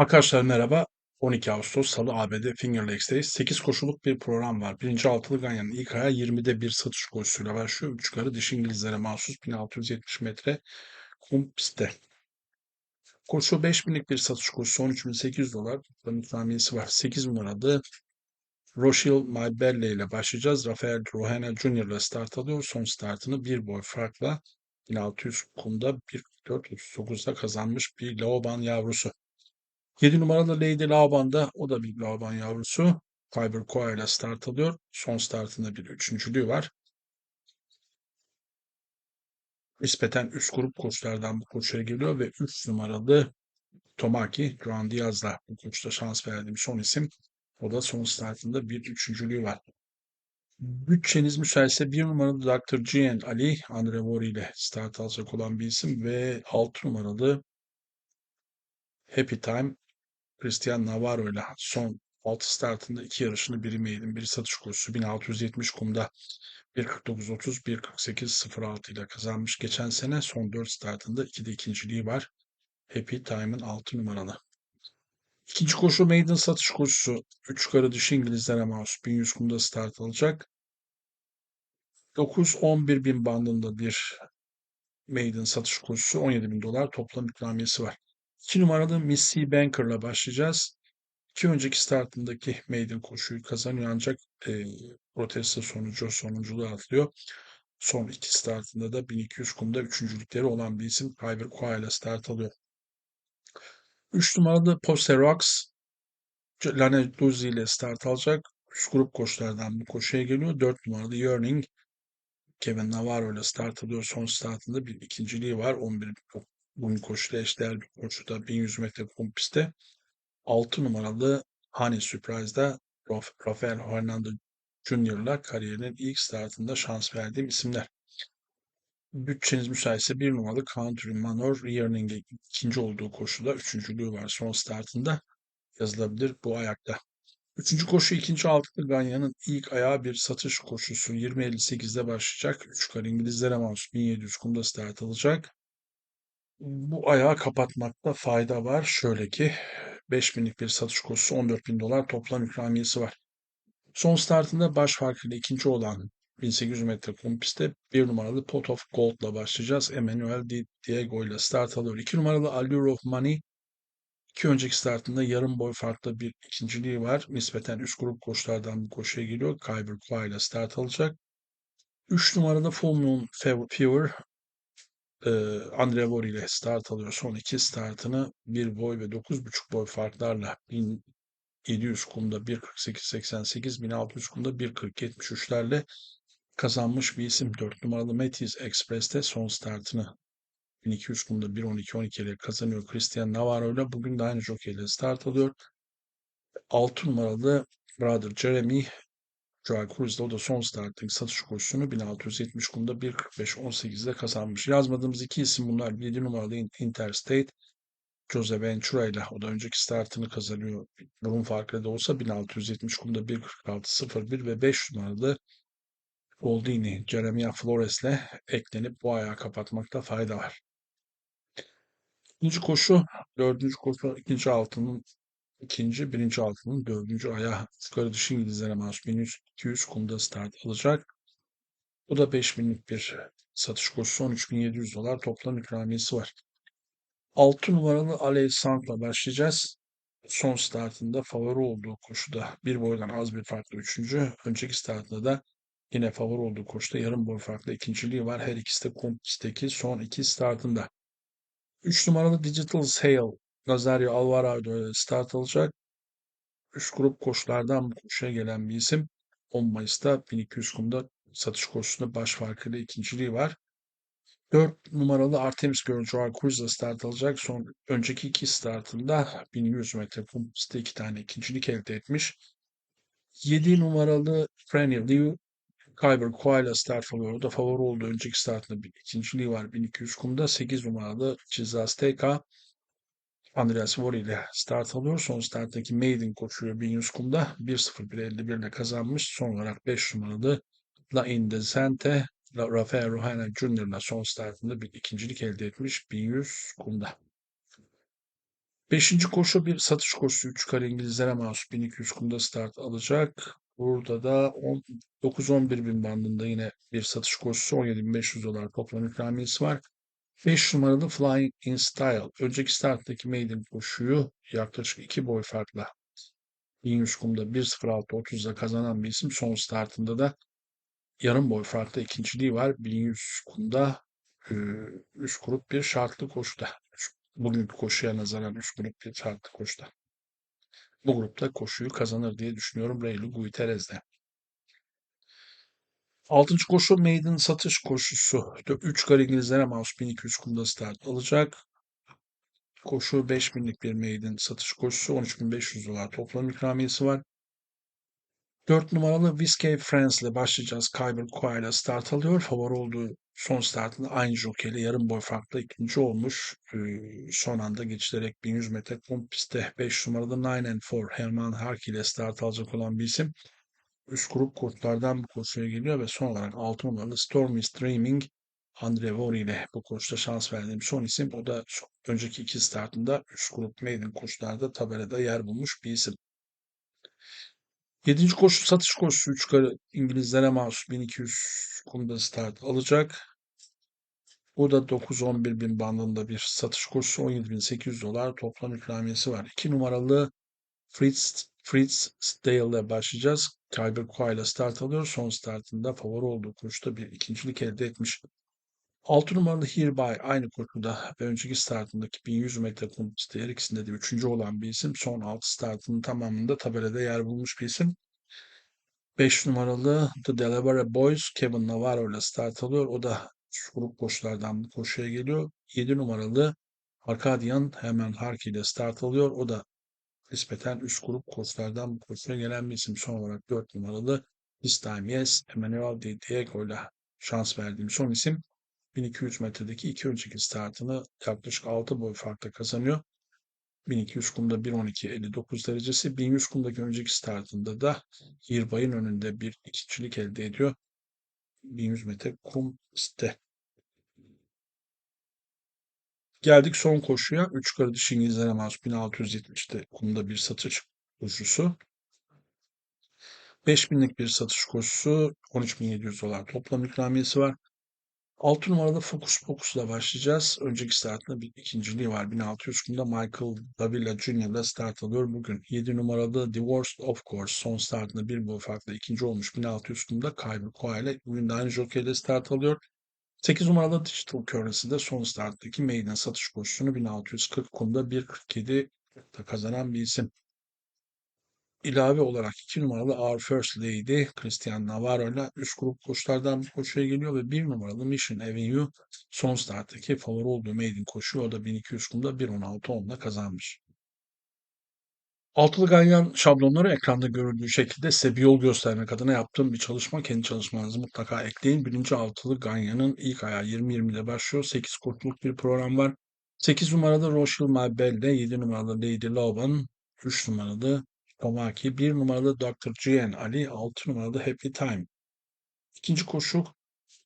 Arkadaşlar merhaba. 12 Ağustos Salı ABD Finger Lakes'teyiz. 8 koşuluk bir program var. Birinci altılı ganyanın ilk ayağı 20'de bir satış koşusuyla başlıyor. 3 yukarı dişi İngilizlere mahsus 1670 metre kum pistte. Koşu 5000'lik bir satış koşusu 13.800 dolar. Toplam ikramiyesi var. 8 numaralı Rochelle Maybelle ile başlayacağız. Rafael Rohena Jr. ile start alıyor. Son startını bir boy farkla 1600 kumda 1.439'da kazanmış bir Laoban yavrusu. 7 numaralı Lady Laban'da o da bir Laban yavrusu. Kyber Koa ile start alıyor. Son startında bir üçüncülüğü var. Nispeten üst grup koçlardan bu koçlara geliyor ve 3 numaralı Tomaki Juan Diaz'la bu koçta şans verdiğim son isim. O da son startında bir üçüncülüğü var. Bütçeniz müsaitse bir numaralı Dr. Gian Ali Andrevori ile start alacak olan bir isim ve 6 numaralı Happy Time Christian Navarro ile son 6 startında iki yarışını biri maiden, biri satış koşusu 1670 kumda 1.49.30, 1.48.06 ile kazanmış geçen sene. Son 4 startında 2'de ikinciliği var. Happy Time'ın 6 numaralı. İkinci koşu maiden satış koşusu. 3 yukarı dışı İngilizlere mahsus 1100 kumda start alacak. 9-11 bin bandında bir maiden satış koşusu 17 bin dolar toplam ikramiyesi var. 2 numaralı Missy Banker'la başlayacağız. İki önceki startındaki maiden koşuyu kazanıyor ancak e, protesto sonucu sonunculuğu atlıyor. Son iki startında da 1200 kumda üçüncülükleri olan bir isim Kyber Koa ile start alıyor. 3 numaralı Posterox Lane Duzi ile start alacak. Üst grup koşulardan bu koşuya geliyor. 4 numaralı Yearning Kevin Navarro ile start alıyor. Son startında bir ikinciliği var. 11 bugün koşuyla eşdeğer bir koşuda 1100 metre kum pistte. 6 numaralı Honey Surprise'da Rafael Hernandez Jr.'la kariyerinin ilk startında şans verdiğim isimler. Bütçeniz müsaitse bir numaralı Country Manor Yearning'e ikinci olduğu koşuda üçüncülüğü var son startında yazılabilir bu ayakta. Üçüncü koşu ikinci altılı Ganya'nın ilk ayağı bir satış koşusu 20.58'de başlayacak. Üç kar İngilizlere mahsus 1700 kumda start alacak. Bu ayağı kapatmakta fayda var. Şöyle ki 5000'lik bir satış koşusu 14.000 dolar toplam ikramiyesi var. Son startında baş farkıyla ikinci olan 1800 metre kum bir numaralı Pot of Gold'la başlayacağız. Emmanuel Di Diego ile start alıyor. İki numaralı Allure of Money iki önceki startında yarım boy farklı bir ikinciliği var. Nispeten üst grup koşulardan bir koşuya giriyor. Kyber Kwa ile start alacak. 3 numarada Full Moon Fever e, Andrevor ile start alıyor. Son iki startını bir boy ve 9,5 boy farklarla 1700 kumda 1.48.88, 1600 kumda 1.40.73'lerle kazanmış bir isim. 4 numaralı Metis Express'te son startını 1200 kumda 1.12.12 ile kazanıyor. Christian Navarro ile bugün de aynı jockey ile start alıyor. 6 numaralı Brother Jeremy Joel Cruz'da o da son starttaki satış koşusunu 1670 kumda 1.45.18'de kazanmış. Yazmadığımız iki isim bunlar. 7 numaralı Interstate Jose Ventura ile o da önceki startını kazanıyor. Burun farklı da olsa 1670 kumda 1.46.01 ve 5 numaralı Goldini Jeremiah Flores ile eklenip bu ayağı kapatmakta fayda var. İkinci koşu, dördüncü koşu, ikinci altının ikinci, birinci altının dördüncü ayağı yukarı dışı İngilizlere mahsus 1200 kumda start alacak. Bu da 5000'lik bir satış koşusu 13.700 dolar toplam ikramiyesi var. 6 numaralı Aley Sank'la başlayacağız. Son startında favori olduğu koşuda bir boydan az bir farklı üçüncü. Önceki startında da yine favori olduğu koşuda yarım boy farklı ikinciliği var. Her ikisi de kompisteki son iki startında. 3 numaralı Digital Sale Nazario Alvarado start alacak. Üst grup koşulardan bu koşuya gelen bir isim. 10 Mayıs'ta 1200 kumda satış koşusunda baş farkıyla ikinciliği var. 4 numaralı Artemis Girl Joao Cruz'la start alacak. Son önceki iki startında 1100 metre kum pistte iki tane ikincilik elde etmiş. 7 numaralı Franny Liu Kyber Koala start alıyor. O da favori olduğu önceki startında bir ikinciliği var 1200 kumda. 8 numaralı Cizasteka Andreas Vori ile start alıyor. Son starttaki Maiden koşuyor 1100 kumda. 1.01.51 ile kazanmış. Son olarak 5 numaralı La Indecente Rafael Rohana Jr. ile son startında bir ikincilik elde etmiş 1100 kumda. Beşinci koşu bir satış koşusu. 3 kare İngilizlere mahsus 1200 kumda start alacak. Burada da 9-11 bin bandında yine bir satış koşusu 17.500 dolar toplam ikramiyesi var. 5 numaralı Flying in Style. Önceki starttaki maiden koşuyu yaklaşık 2 boy farkla 1100 kumda 1.06.30'da kazanan bir isim. Son startında da yarım boy farklı ikinciliği var. 1100 kumda 3 grup bir şartlı koşuda. Bugünkü koşuya nazaran 3 grup bir şartlı koşuda. Bu grupta koşuyu kazanır diye düşünüyorum Reylu Guiterrez'de. Altıncı koşu maiden satış koşusu. 3 kare İngilizlere mahsus 1200 kumda start alacak. Koşu 5000'lik bir maiden satış koşusu. 13.500 dolar toplam ikramiyesi var. 4 numaralı Whiskey Friends ile başlayacağız. Kyber Kua ile start alıyor. Favori olduğu son startında aynı jockey ile yarım boy farklı ikinci olmuş. Ee, son anda geçilerek 1100 metre kum pistte 5 numaralı Nine and Four Herman Harki ile start alacak olan bir isim. Üst grup kurtlardan bu koşuya geliyor ve son olarak 6 numaralı Stormy Streaming Andre Vori ile bu koşuda şans verdiğim son isim. O da önceki iki startında üst grup maiden koşularda tabelada yer bulmuş bir isim. Yedinci koşu satış koşusu 3 kare İngilizlere mahsus 1200 kumda start alacak. Bu da 9-11 bin bandında bir satış koşusu 17.800 dolar toplam ikramiyesi var. 2 numaralı Fritz, Fritz Stale ile başlayacağız. Kyber Kua ile start alıyor. Son startında favori olduğu koşuda bir ikincilik elde etmiş. 6 numaralı Hereby aynı koşuda ve önceki startındaki 1100 metre pisti her ikisinde de üçüncü olan bir isim. Son 6 startının tamamında tabelada yer bulmuş bir isim. 5 numaralı The Delaware Boys Kevin Navarro ile start alıyor. O da grup koşulardan koşuya geliyor. 7 numaralı Arkadian hemen Harki ile start alıyor. O da nispeten üst grup koçlardan bu koçlara gelen bir isim. Son olarak 4 numaralı This Time Yes, Emmanuel Di Diego şans verdiğim son isim. 1200 metredeki iki önceki startını yaklaşık 6 boy farkla kazanıyor. 1200 kumda 1.12.59 derecesi. 1100 kumdaki önceki startında da Hirbay'ın önünde bir ikincilik elde ediyor. 1100 metre kum site. Geldik son koşuya. 3 kardeş İngilizlere mahsus 1670'te kumda bir satış koşusu. 5000'lik bir satış koşusu 13.700 dolar toplam ikramiyesi var. 6 numarada Focus Pocus'la başlayacağız. Önceki startında bir ikinciliği var. 1600 kumda Michael Davila Jr. start alıyor bugün. 7 numarada Divorced Of Course son startında bir boy farklı ikinci olmuş. 1600 kumda Kyber Koa ile bugün de jockey ile start alıyor. 8 numaralı Digital Currency'de son starttaki maiden satış koşusunu 1640 kumda 1.47 kazanan bir isim. İlave olarak 2 numaralı Our First Lady Christian Navarro ile üst grup koşulardan bir koşuya geliyor ve 1 numaralı Mission Avenue son starttaki favori olduğu maiden koşu o da 1200 kumda 1.16.10'da kazanmış. Altılı ganyan şablonları ekranda görüldüğü şekilde size bir yol göstermek adına yaptığım bir çalışma. Kendi çalışmanızı mutlaka ekleyin. Birinci altılı ganyanın ilk ayağı 20-20 ile başlıyor. 8 kurtluk bir program var. 8 numaralı Rochelle Mabel'de, 7 numaralı Lady Loban, 3 numaralı Tomaki, 1 numaralı Dr. Gian Ali, 6 numaralı Happy Time. İkinci koşu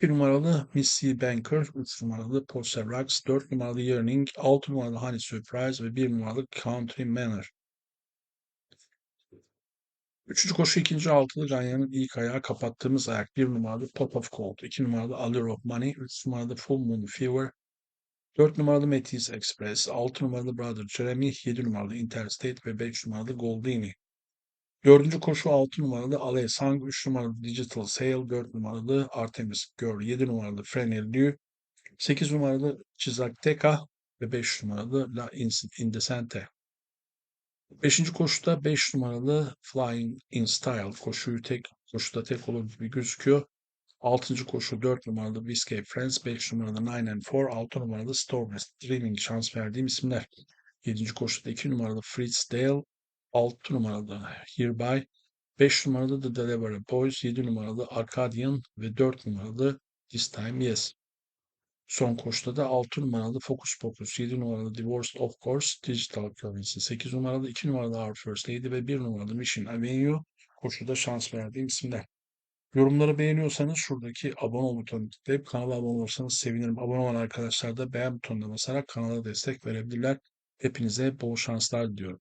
1 numaralı Missy Banker, 3 numaralı Poster Rocks, 4 numaralı Yearning, 6 numaralı Honey Surprise ve 1 numaralı Country Manor. Üçüncü koşu ikinci altılı Ganyan'ın ilk ayağı kapattığımız ayak. Bir numaralı Pot of Gold, iki numaralı Allure of Money, üç numaralı Full Moon Fever, dört numaralı Metis Express, altı numaralı Brother Jeremy, yedi numaralı Interstate ve beş numaralı Goldini. Dördüncü koşu altı numaralı Ale Sang, üç numaralı Digital Sale, dört numaralı Artemis Girl, yedi numaralı Frenel Liu, sekiz numaralı Çizak Teka ve beş numaralı La Indecente. Beşinci koşuda 5 numaralı Flying in Style koşuyu tek koşuda tek olur gibi gözüküyor. Altıncı koşu 4 numaralı Whiskey Friends, 5 numaralı Nine and Four, 6 numaralı Storm Dreaming şans verdiğim isimler. Yedinci koşuda 2 numaralı Fritz Dale, 6 numaralı Hereby, 5 numaralı The Delaware Boys, 7 numaralı Arcadian ve 4 numaralı This Time Yes. Son koşuda da 6 numaralı Focus Pocus, 7 numaralı Divorced Of Course, Digital Currency, 8 numaralı 2 numaralı Our First Lady ve 1 numaralı Mission Avenue koşuda şans verdiğim isimler. Yorumları beğeniyorsanız şuradaki abone ol butonuna tıklayıp kanala abone olursanız sevinirim. Abone olan arkadaşlar da beğen butonuna basarak kanala destek verebilirler. Hepinize bol şanslar diliyorum.